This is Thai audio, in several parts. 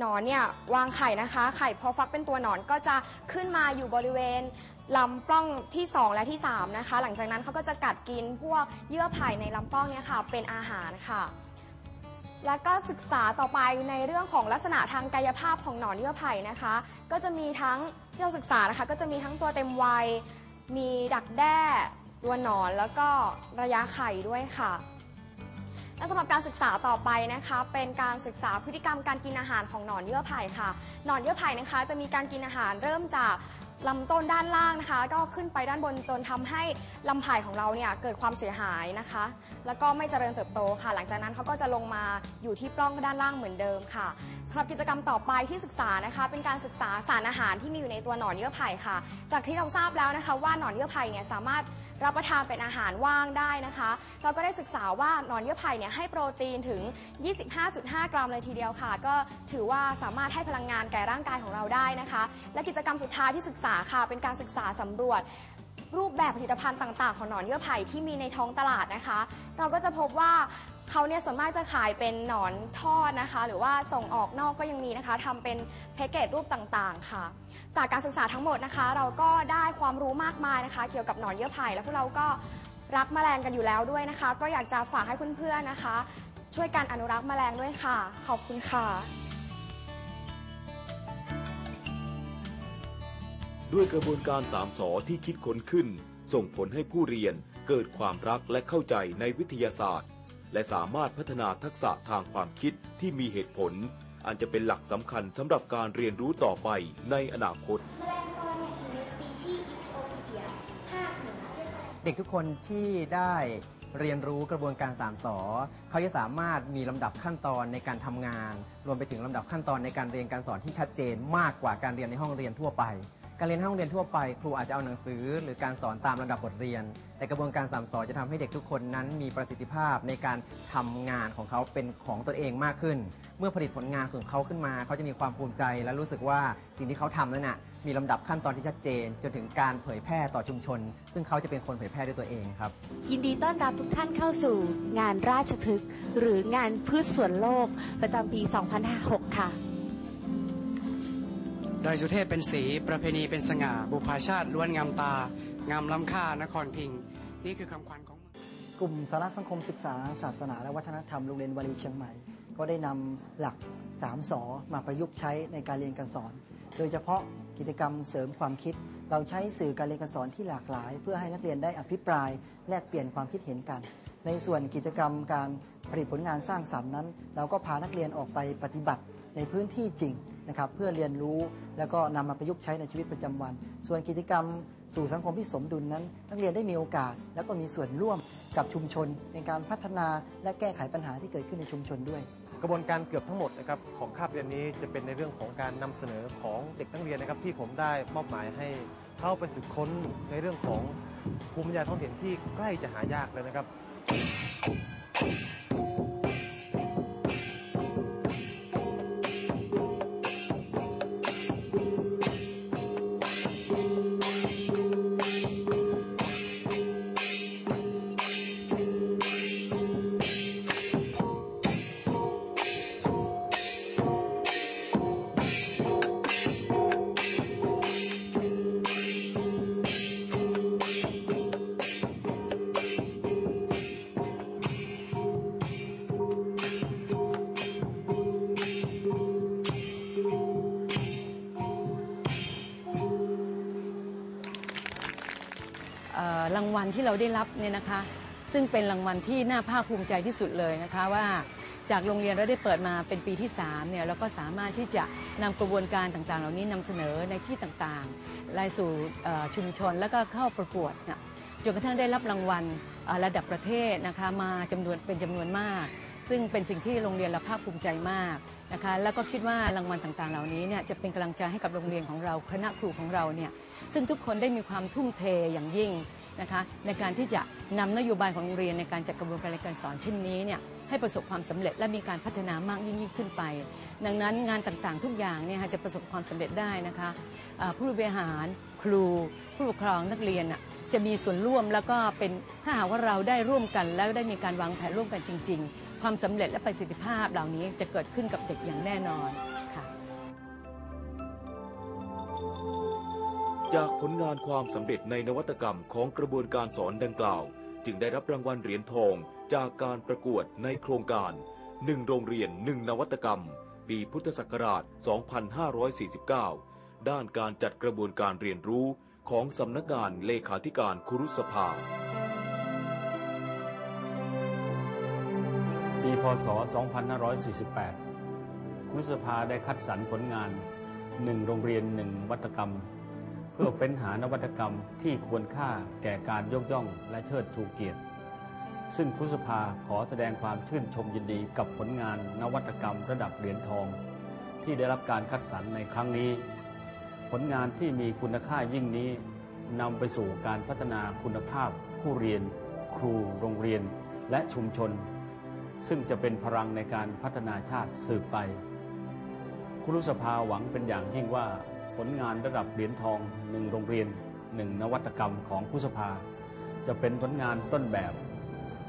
หนอนเนี่ยวางไข่นะคะ ไข่พอฟักเป็นตัวหนอนก็จะขึ้นมาอยู่บริเวณลำปล้องที่ 2 และที่ 3 นะคะ หลังจากนั้นเขาก็จะกัดกินพวกเยื่อไผ่ในลำปล้องเนี่ยค่ะเป็นอาหารค่ะ แล้วก็ศึกษาต่อไปในเรื่องของลักษณะทางกายภาพของหนอนเยื่อไผ่นะคะ ก็จะมีทั้งที่เราศึกษานะคะ ก็จะมีทั้งตัวเต็มวัย มีดักแด้ตัวหนอนแล้วก็ระยะไข่ด้วยค่ะ และสำหรับการศึกษาต่อไปนะคะ เป็นการศึกษาพฤติกรรมการกินอาหารของหนอนเยื่อไผ่ค่ะ หนอนเยื่อไผ่นะคะจะมีการกินอาหารเริ่มจากลำต้นด้านล่างนะคะ ก็ขึ้นไปด้านบนจนทำให้ ลำไผ่ของเราเนี่ยเกิดความเสียหายนะคะ แล้วก็ไม่เจริญเติบโตค่ะ หลังจากนั้นเขาก็จะลงมาอยู่ที่ปล้องด้านล่างเหมือนเดิมค่ะสำหรับกิจกรรมต่อไปที่ศึกษานะคะ เป็นการศึกษาสารอาหารที่มีอยู่ในตัวหนอนเยื่อไผ่ค่ะ จากที่เราทราบแล้วนะคะ ว่าหนอนเยื่อไผ่เนี่ยสามารถรับประทานเป็นอาหารว่างได้นะคะ เราก็ได้ศึกษาว่าหนอนเยื่อไผ่เนี่ยให้โปรตีนถึง 25.5 กรัมเลยทีเดียวค่ะ ก็ถือว่าสามารถให้พลังงานแก่ร่างกายของเราได้นะคะ และกิจกรรมสุดท้ายที่ศึกษาค่ะ เป็นการศึกษาสำรวจ รูปแบบผลิตภัณฑ์ต่าง ๆ ของหนอนเยื่อไผ่ที่มีในท้องตลาดนะคะ เราก็จะพบว่าเขาเนี่ยส่วนมากจะขายเป็นหนอนทอดนะคะ หรือว่าส่งออกนอกก็ยังมีนะคะทำเป็นแพ็กเกจรูปต่างๆ ค่ะ จากการศึกษาทั้งหมดนะคะ เราก็ได้ความรู้มากมายนะคะ เกี่ยวกับหนอนเยื่อไผ่และพวกเราก็รักแมลงกันอยู่แล้วด้วยนะคะ ก็อยากจะฝากให้เพื่อนๆนะคะ ช่วยกันอนุรักษ์แมลงด้วยค่ะ ขอบคุณค่ะ ด้วยกระบวนการสามสอที่คิดค้นขึ้น ส่งผลให้ผู้เรียนเกิดความรักและเข้าใจในวิทยาศาสตร์ และสามารถพัฒนาทักษะทางความคิดที่มีเหตุผล อันจะเป็นหลักสำคัญสำหรับการเรียนรู้ต่อไปในอนาคตแมลงกอเนี่ยอยู่ในสปีชีส์อีโอทีเดียภาคเหนือด้วยกันเด็กทุกคนที่ได้เรียนรู้กระบวนการสามสอเขาจะสามารถมีลำดับขั้นตอนในการทำงาน รวมไปถึงลำดับขั้นตอนในการเรียนการสอนที่ชัดเจนมากกว่าการเรียนในห้องเรียนทั่วไป การเรียนในห้องเรียนทั่วไปครูอาจจะเอาหนังสือ หรือการสอนตามลำดับบทเรียน แต่กระบวนการสามสอนจะทำให้เด็กทุกคนนั้นมีประสิทธิภาพในการทำงานของเขาเป็นของตนเองมากขึ้น เมื่อผลิตผลงานของเขาขึ้นมา เขาจะมีความภูมิใจ และรู้สึกว่าสิ่งที่เขาทำนั้นน่ะมีลำดับขั้นตอนที่ชัดเจน จนถึงการเผยแพร่ต่อชุมชน ซึ่งเขาจะเป็นคนเผยแพร่ด้วยตัวเองครับ ยินดีต้อนรับทุกท่านเข้าสู่ งานราชพฤกษ์หรืองานพืชสวนโลก ประจำปี 2006 ค่ะ ดอยสุเทพเป็นสีประเพณีเป็นสง่า บุพาชาติล้วนงามตา งามล้ำค่านครพิงค์นี่คือคำขวัญของกลุ่มสาระสังคมศึกษา ศาสนา และวัฒนธรรมโรงเรียนวารีเชียงใหม่ ก็ได้นำหลัก3สอมาประยุกต์ใช้ในการเรียนการสอน โดยเฉพาะกิจกรรมเสริมความคิด เราใช้สื่อการเรียนการสอนที่หลากหลาย เพื่อให้นักเรียนได้อภิปราย แลกเปลี่ยนความคิดเห็นกัน ในส่วนกิจกรรมการผลิตผลงานสร้างสรรค์นั้น เราก็พานักเรียนออกไปปฏิบัติในพื้นที่จริง นะครับเพื่อเรียนรู้แล้วก็นำมาประยุกต์ใช้ในชีวิตประจำวัน ส่วนกิจกรรมสู่สังคมที่สมดุลนั้น นักเรียนได้มีโอกาส แล้วก็มีส่วนร่วมกับชุมชน ในการพัฒนาและแก้ไขปัญหาที่เกิดขึ้นในชุมชนด้วย กระบวนการเกือบทั้งหมดนะครับของคาบเรียนนี้จะเป็นในเรื่องของการนำเสนอของเด็กนักเรียนนะครับที่ผมได้มอบหมายให้เข้าไปสืบค้นในเรื่องของภูมิปัญญาท้องถิ่นที่ใกล้จะหายากเลยนะครับ รางวัลที่เราได้รับเนี่ยนะคะ ซึ่งเป็นรางวัลที่น่าภาคภูมิใจที่สุดเลยนะคะว่าจากโรงเรียนเราได้เปิดมาเป็นปีที่3เนี่ยเราก็สามารถที่จะนำกระบวนการต่างๆ เหล่านี้นำเสนอในที่ต่างๆรายสู่ชุมชนแล้วก็เข้าประกวดเนี่ยจนกระทั่งได้รับรางวัลระดับประเทศนะคะมาจำนวนเป็นจำนวนมาก ซึ่งเป็นสิ่งที่โรงเรียนเราภาคภูมิใจมากนะคะแล้วก็คิดว่ารางวัลต่างๆ เหล่านี้เนี่ยจะเป็นกำลังใจให้กับโรงเรียนของเราคณะครูของเราเนี่ยซึ่งทุกคนได้มีความทุ่มเทอย่างยิ่ง นะคะในการที่จะนำนโยบายของโรงเรียนในการจัดกระบวนการเรียนการสอนเช่นนี้เนี่ยให้ประสบความสำเร็จและมีการพัฒนามากยิ่งยิ่งขึ้นไป ดังนั้นงานต่างๆ ทุกอย่างเนี่ยจะประสบความสำเร็จได้นะคะผู้บริหารครู ผู้ปกครองนักเรียนจะมีส่วนร่วมแล้วก็เป็นถ้าหากว่าเราได้ร่วมกัน แล้วได้มีการวางแผนร่วมกันจริง ๆ ความสำเร็จและประสิทธิภาพเหล่านี้จะเกิดขึ้นกับเด็กอย่างแน่นอน จากผลงานความสำเร็จในนวัตกรรมของกระบวนการสอนดังกล่าว จึงได้รับรางวัลเหรียญทองจากการประกวดในโครงการ 1 โรงเรียน 1 นวัตกรรม ปีพุทธศักราช 2549 ด้านการจัดกระบวนการเรียนรู้ของสำนักงานเลขาธิการครุสภา ปีพศ 2548ครุสภาได้คัดสรรผลงาน 1 โรงเรียน 1 วัตกรรม เพื่อเฟ้นหานวัตกรรมที่ควรค่าแก่การยกย่องและเชิดชูเกียรติ ซึ่งครุสภาขอแสดงความชื่นชมยินดีกับผลงานนวัตกรรมระดับเหรียญทอง ที่ได้รับการคัดสรรในครั้งนี้ ผลงานที่มีคุณค่ายิ่งนี้นำไปสู่การพัฒนาคุณภาพ ผู้เรียน ครู โรงเรียน และชุมชน ซึ่งจะเป็นพลังในการพัฒนาชาติสืบไป คุรุสภาหวังเป็นอย่างยิ่งว่า ผลงานระดับเหรียญทองหนึ่งโรงเรียนหนึ่งนวัตกรรมของครุสภา จะเป็นผลงานต้นแบบ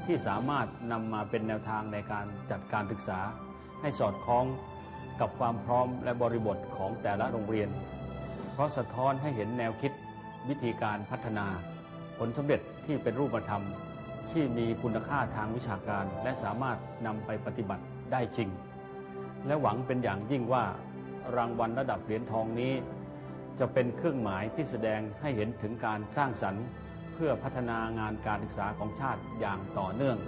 ที่สามารถนำมาเป็นแนวทางในการจัดการศึกษา ให้สอดคล้องกับความพร้อมและบริบทของแต่ละโรงเรียน เพราะสะท้อนให้เห็นแนวคิดวิธีการพัฒนา ผลสำเร็จที่เป็นรูปธรรม ที่มีคุณค่าทางวิชาการ และสามารถนำไปปฏิบัติได้จริง และหวังเป็นอย่างยิ่งว่ารางวัลระดับเหรียญทองนี้ จะเป็นเครื่องหมายที่แสดงให้เห็นถึงการสร้างสรรค์ เพื่อพัฒนางานการศึกษาของชาติอย่างต่อเนื่อง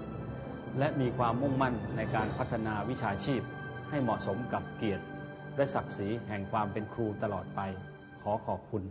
และมีความมุ่งมั่นในการพัฒนาวิชาชีพ ให้เหมาะสมกับเกียรติ และศักดิ์ศรีแห่งความเป็นครูตลอดไป ขอขอบคุณ